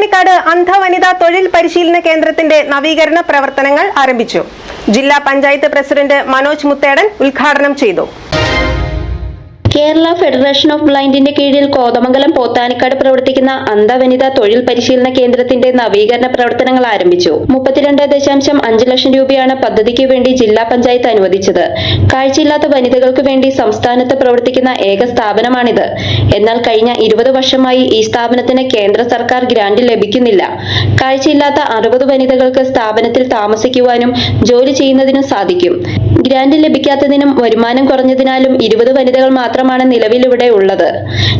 പോത്താനിക്കാട് അന്ധ വനിതാ തൊഴിൽ പരിശീലന കേന്ദ്രത്തിന്റെ നവീകരണ പ്രവർത്തനങ്ങൾ ആരംഭിച്ചു. ജില്ലാ പഞ്ചായത്ത് പ്രസിഡന്റ് മനോജ് മുത്തേടൻ ഉദ്ഘാടനം ചെയ്തു. കേരള ഫെഡറേഷൻ ഓഫ് ബ്ലൈൻഡിന്റെ കീഴിൽ കോതമംഗലം പോത്താനിക്കാട് പ്രവർത്തിക്കുന്ന അന്ധവനിത തൊഴിൽ പരിശീലന കേന്ദ്രത്തിന്റെ നവീകരണ പ്രവർത്തനങ്ങൾ ആരംഭിച്ചു. മുപ്പത്തിരണ്ട് ദശാംശം അഞ്ച് ലക്ഷം രൂപയാണ് പദ്ധതിക്ക് വേണ്ടി ജില്ലാ പഞ്ചായത്ത് അനുവദിച്ചത്. കാഴ്ചയില്ലാത്ത വനിതകൾക്ക് വേണ്ടി സംസ്ഥാനത്ത് പ്രവർത്തിക്കുന്ന ഏക സ്ഥാപനമാണിത്. എന്നാൽ കഴിഞ്ഞ ഇരുപത് വർഷമായി ഈ സ്ഥാപനത്തിന് കേന്ദ്ര സർക്കാർ ഗ്രാന്റ് ലഭിക്കുന്നില്ല. കാഴ്ചയില്ലാത്ത അറുപത് വനിതകൾക്ക് സ്ഥാപനത്തിൽ താമസിക്കുവാനും ജോലി ചെയ്യുന്നതിനും സാധിക്കും. ഗ്രാന്റ് ലഭിക്കാത്തതിനും വരുമാനം കുറഞ്ഞതിനാലും ഇരുപത് വനിതകൾ മാത്രമാണ് നിലവിലിവിടെ ഉള്ളത്.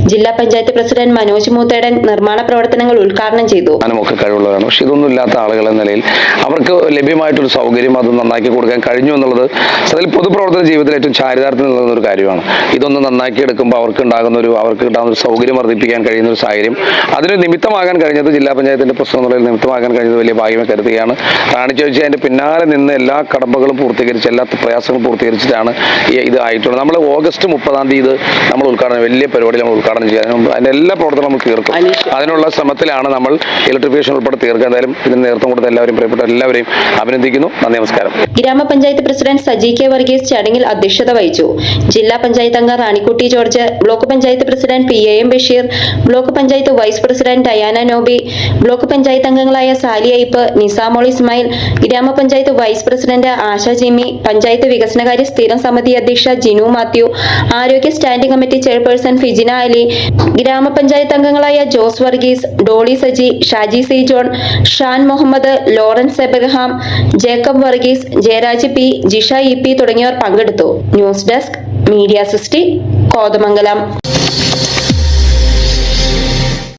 ജില്ലാ പഞ്ചായത്ത് പ്രസിഡന്റ് മനോജ് മൂത്തേടൻ നിർമ്മാണ പ്രവർത്തനങ്ങൾ ഉദ്ഘാടനം ചെയ്തു. ഒക്കെ കഴിവുള്ളവരാണ്. പക്ഷെ ഇതൊന്നും ഇല്ലാത്ത ആളുകൾ എന്ന നിലയിൽ അവർക്ക് ലഭ്യമായിട്ടൊരു സൗകര്യം അത് നന്നാക്കി കൊടുക്കാൻ കഴിഞ്ഞു എന്നുള്ളത് അതിൽ പൊതുപ്രവർത്തന ജീവിതത്തിൽ ഏറ്റവും ചാരിതാർത്ഥ്യം നൽകുന്ന ഒരു കാര്യമാണ്. ഇതൊന്ന് നന്നാക്കി എടുക്കുമ്പോൾ അവർക്ക് ഉണ്ടാകുന്ന ഒരു അവർക്ക് ഉണ്ടാകുന്ന ഒരു സൗകര്യം വർദ്ധിപ്പിക്കാൻ കഴിയുന്ന ഒരു സാഹചര്യം. അതിന് നിമിത്തമാകാൻ കഴിഞ്ഞത് ജില്ലാ പഞ്ചായത്തിന്റെ പ്രശ്നം എന്നുള്ളതിൽ നിമിത്തമാകാൻ കഴിഞ്ഞത് വലിയ ഭാഗ്യമേ കരുതുകയാണ്. റാണി ചോദിച്ചാൽ പിന്നാലെ നിന്ന് എല്ലാ കടമ്പകളും പൂർത്തീകരിച്ച് എല്ലാ പ്രയാസങ്ങളും പൂർത്തീകരിച്ചിട്ടാണ് ഇത് ആയിട്ടുള്ളത്. നമ്മൾ ഓഗസ്റ്റ് മുപ്പതാം തീയതി ഇത് നമ്മൾ ഉദ്ഘാടനം വലിയ പരിപാടി നമ്മൾ ഉദ്ഘാടനം ചെയ്യാൻ അതിന്റെ എല്ലാ പ്രവർത്തനവും നമ്മൾ തീർക്കും. അതിനുള്ള ശ്രമത്തിലാണ് നമ്മൾ ഇലക്ട്രിഫിക്കേഷൻ ഉൾപ്പെടെ തീർക്കുക. എന്തായാലും ഇതിന് നേതൃത്വം കൊടുത്ത എല്ലാവരും പ്രിയപ്പെട്ട എല്ലാവരെയും അഭിനന്ദിക്കുന്നു. നന്ദി നമസ്കാരം. ഗ്രാമപഞ്ചായത്ത് പ്രസിഡന്റ് സജി കെ വർഗീസ് ചടങ്ങിൽ അധ്യക്ഷത വഹിച്ചു. ജില്ലാ പഞ്ചായത്ത് അംഗം Ranikutty George block panchayat president P A M Basheer block panchayat vice president Diana Noby block panchayat അംഗങ്ങളായ സാലി അയ്പ് നിസാമോൾ ഇസ്മായിൽ ഗ്രാമപഞ്ചായത്ത് വൈസ് പ്രസിഡന്റ് ആശ ജിമ്മി പഞ്ചായത്ത് വികസനകാര്യ സ്ഥിരം സമിതി അധ്യക്ഷ ജിനു മാത്യു ആരോഗ്യ standing committee chairperson Fijina Ali ഗ്രാമപഞ്ചായത്ത് അംഗങ്ങളായ Jose Varghese Dolly Saji Shaji C John Shan Muhammad Lawrence Abraham Jacob Varghese Jayaraj P Jisha E P തുടങ്ങിയവർ പങ്കെടുത്തു. News desk media sixty Kothamangalam.